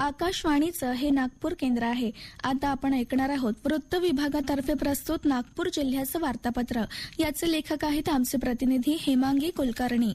आकाशवाणीचं हे नागपूर केंद्र आहे. आता आपण ऐकणार आहोत वृत्त विभागातर्फे प्रस्तुत नागपूर जिल्ह्याचं वार्तापत्र. याचे लेखक आहेत आमचे प्रतिनिधी हेमांगी कुलकर्णी.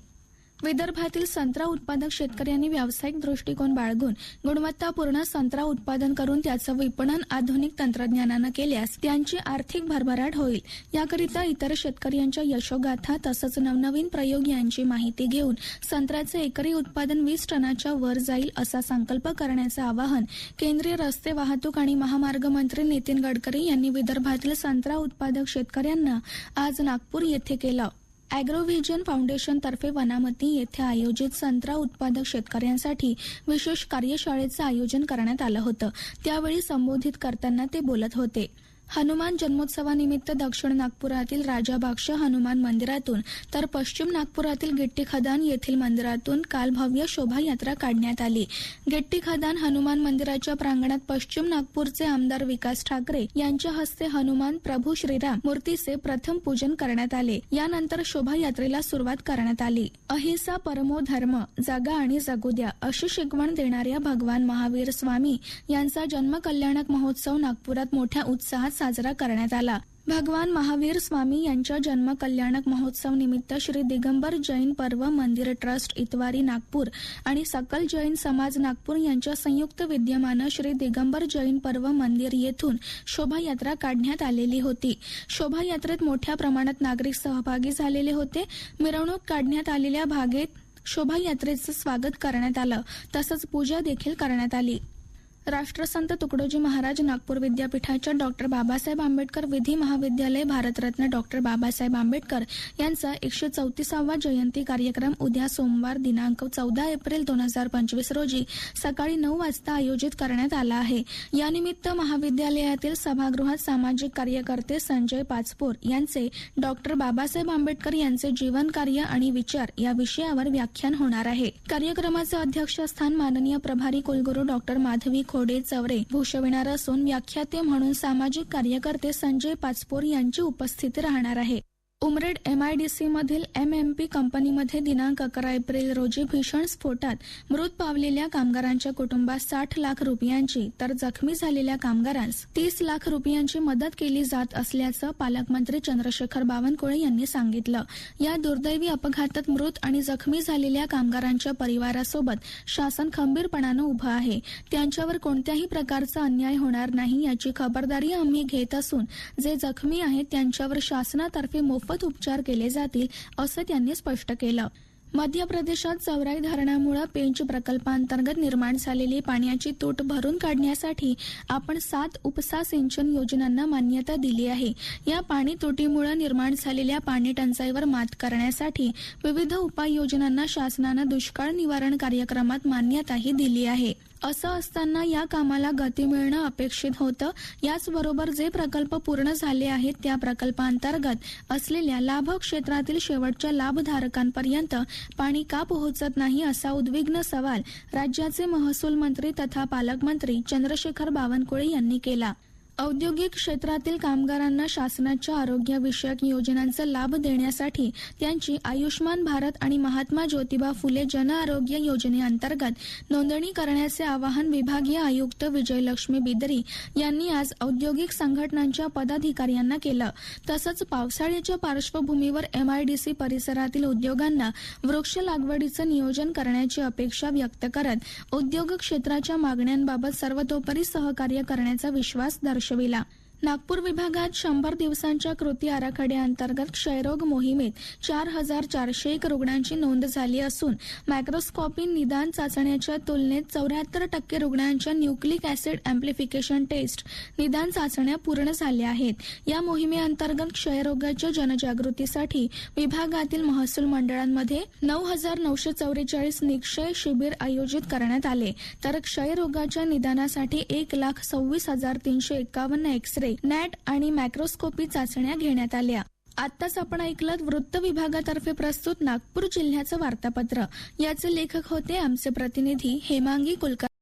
विदर्भातील संत्रा उत्पादक शेतकऱ्यांनी व्यावसायिक दृष्टिकोन बाळगून गुणवत्तापूर्ण संत्रा उत्पादन करून त्याचं विपणन आधुनिक तंत्रज्ञानानं केल्यास त्यांची आर्थिक भरभराट होईल. याकरिता इतर शेतकऱ्यांच्या यशोगाथा तसंच नवनवीन प्रयोग यांची माहिती घेऊन संत्र्याचे एकरी उत्पादन वीस टनाच्या वर जाईल असा संकल्प करण्याचं आवाहन केंद्रीय रस्ते वाहतूक आणि महामार्ग मंत्री नितीन गडकरी यांनी विदर्भातील संत्रा उत्पादक शेतकऱ्यांना आज नागपूर येथे केलं. अॅग्रोव्हिजन फाउंडेशनतर्फे वनामती येथे आयोजित संत्रा उत्पादक शेतकऱ्यांसाठी विशेष कार्यशाळेचं आयोजन करण्यात आलं होतं. त्यावेळी संबोधित करताना ते बोलत होते. हनुमान जन्मोत्सवानिमित्त दक्षिण नागपुरातील राजाभाक्ष हनुमान मंदिरातून तर पश्चिम नागपुरातील गिट्टी खदान येथील मंदिरातून काल भव्य शोभायात्रा काढण्यात आली. गिट्टी खदान हनुमान मंदिराच्या प्रांगणात पश्चिम नागपूरचे आमदार विकास ठाकरे यांच्या हस्ते हनुमान प्रभू श्रीराम मूर्तीचे प्रथम पूजन करण्यात आले. यानंतर शोभायात्रेला सुरुवात करण्यात आली. अहिंसा परमो धर्म जगा आणि जगू द्या अशी शिकवण देणाऱ्या भगवान महावीर स्वामी यांचा जन्म कल्याणक महोत्सव नागपुरात मोठ्या उत्साहात साजरा करण्यात आला. भगवान महावीर स्वामी यांच्या जन्म कल्याणक महोत्सव निमित्त श्री दिगंबर जैन पर्व मंदिर ट्रस्ट इतवारी नागपूर आणि सकल जैन समाज नागपूर यांच्या संयुक्त विद्यमानं श्री दिगंबर जैन पर्व मंदिर येथून शोभायात्रा काढण्यात आलेली होती. शोभायात्रेत मोठ्या प्रमाणात नागरिक सहभागी झालेले होते. मिरवणूक काढण्यात आलेल्या भागेत शोभायात्रेचं स्वागत करण्यात आलं. तसंच पूजा देखील करण्यात आली. राष्ट्रसंत तुकडोजी महाराज नागपूर विद्यापीठाच्या डॉक्टर बाबासाहेब आंबेडकर विधी महाविद्यालय भारतरत्न डॉक्टर बाबासाहेब आंबेडकर यांचा एकशे चौतीसावा जयंती कार्यक्रम उद्या सोमवार दिनांक चौदा एप्रिल दोन हजार पंचवीस रोजी सकाळी नऊ वाजता आयोजित करण्यात आला आहे. यानिमित्त महाविद्यालयातील सभागृहात सामाजिक कार्यकर्ते संजय पाचपोर यांचे डॉक्टर बाबासाहेब आंबेडकर यांचे जीवन कार्य आणि विचार या विषयावर व्याख्यान होणार आहे. कार्यक्रमाचं अध्यक्षस्थान माननीय प्रभारी कुलगुरू डॉक्टर माधवी खोडे चवरे भूषविणार असून व्याख्याते म्हणून सामाजिक कार्यकर्ते संजय पाचपोर यांची उपस्थिती राहणार आहे. उमरेड एमआयडीसी मधील पी कंपनीमध्ये दिनांक अकरा एप्रिल रोजी भीषण स्फोटात मृत पावलेल्या कामगारांच्या कुटुंबास साठ लाख रुपयांची तर जखमी झालेल्या कामगारांस तीस लाख रुपयांची मदत केली जात असल्याचं पालकमंत्री चंद्रशेखर बावनकुळे यांनी सांगितलं. या दुर्दैवी अपघातात मृत आणि जखमी झालेल्या कामगारांच्या परिवारासोबत शासन खंबीरपणानं उभं आहे. त्यांच्यावर कोणत्याही प्रकारचा अन्याय होणार नाही याची खबरदारी आम्ही घेत असून जे जखमी आहेत त्यांच्यावर शासनातर्फे मोफत उपचार केले जातील असं त्यांनी स्पष्ट केलं. मध्य प्रदेशात चौराई धरणामुळे पेंच प्रकल्पांतर्गत निर्माण झालेली पाण्याची तूट भरून काढण्यासाठी आपण सात उपसा सिंचन योजनांना मान्यता दिली आहे. या पाणी तुटीमुळे निर्माण झालेल्या पाणी टंचाईवर मात करण्यासाठी विविध उपाययोजनांना शासनानं दुष्काळ निवारण कार्यक्रमात मान्यताही दिली आहे. असं असताना या कामाला गती मिळणं अपेक्षित होतं. याचबरोबर जे प्रकल्प पूर्ण झाले आहेत त्या प्रकल्पांतर्गत असलेल्या लाभ क्षेत्रातील शेवटच्या लाभधारकांपर्यंत पाणी का पोहोचत नाही असा उद्विग्न सवाल राज्याचे महसूल मंत्री तथा पालकमंत्री चंद्रशेखर बावनकुळे यांनी केला. औद्योगिक क्षेत्रातील कामगारांना शासनाच्या आरोग्यविषयक योजनांचा लाभ देण्यासाठी त्यांची आयुष्मान भारत आणि महात्मा ज्योतिबा फुले जन आरोग्य योजनेअंतर्गत नोंदणी करण्याचे आवाहन विभागीय आयुक्त विजयलक्ष्मी बिदरी यांनी आज औद्योगिक संघटनांच्या पदाधिकाऱ्यांना केलं. तसंच पावसाळ्याच्या पार्श्वभूमीवर एमआयडीसी परिसरातील उद्योगांना वृक्ष लागवडीचं नियोजन करण्याची अपेक्षा व्यक्त करत उद्योग क्षेत्राच्या मागण्यांबाबत सर्वतोपरी सहकार्य करण्याचा विश्वास दर्शवला. விஷவிலா नागपूर विभागात शंभर दिवसांच्या कृती आराखड्याअंतर्गत क्षयरोग मोहिमेत चार हजार चारशे एक रुग्णांची नोंद झाली असून मायक्रोस्कॉपी निदान चाचण्याच्या तुलनेत चौऱ्याहत्तर टक्के रुग्णांच्या न्यूक्लिक ऍसिड अँप्लिफिकेशन टेस्ट निदान चाचण्या पूर्ण झाल्या आहेत. या मोहिमेअंतर्गत क्षयरोगाच्या जनजागृतीसाठी विभागातील महसूल मंडळांमध्ये नऊ हजार नऊशे चौवेचाळीस निक्षय शिबिर आयोजित करण्यात आले. तर क्षयरोगाच्या निदानासाठी एक लाख सव्वीस हजार तीनशे एकावन्न एक्स रे नॅट आणि मॅक्रोस्कोपी चाचण्या घेण्यात आल्या. आत्ताच आपण ऐकलं वृत्त विभागातर्फे प्रस्तुत नागपूर जिल्ह्याचं वार्तापत्र. याचे लेखक होते आमचे प्रतिनिधी हेमांगी कुलकर्णी.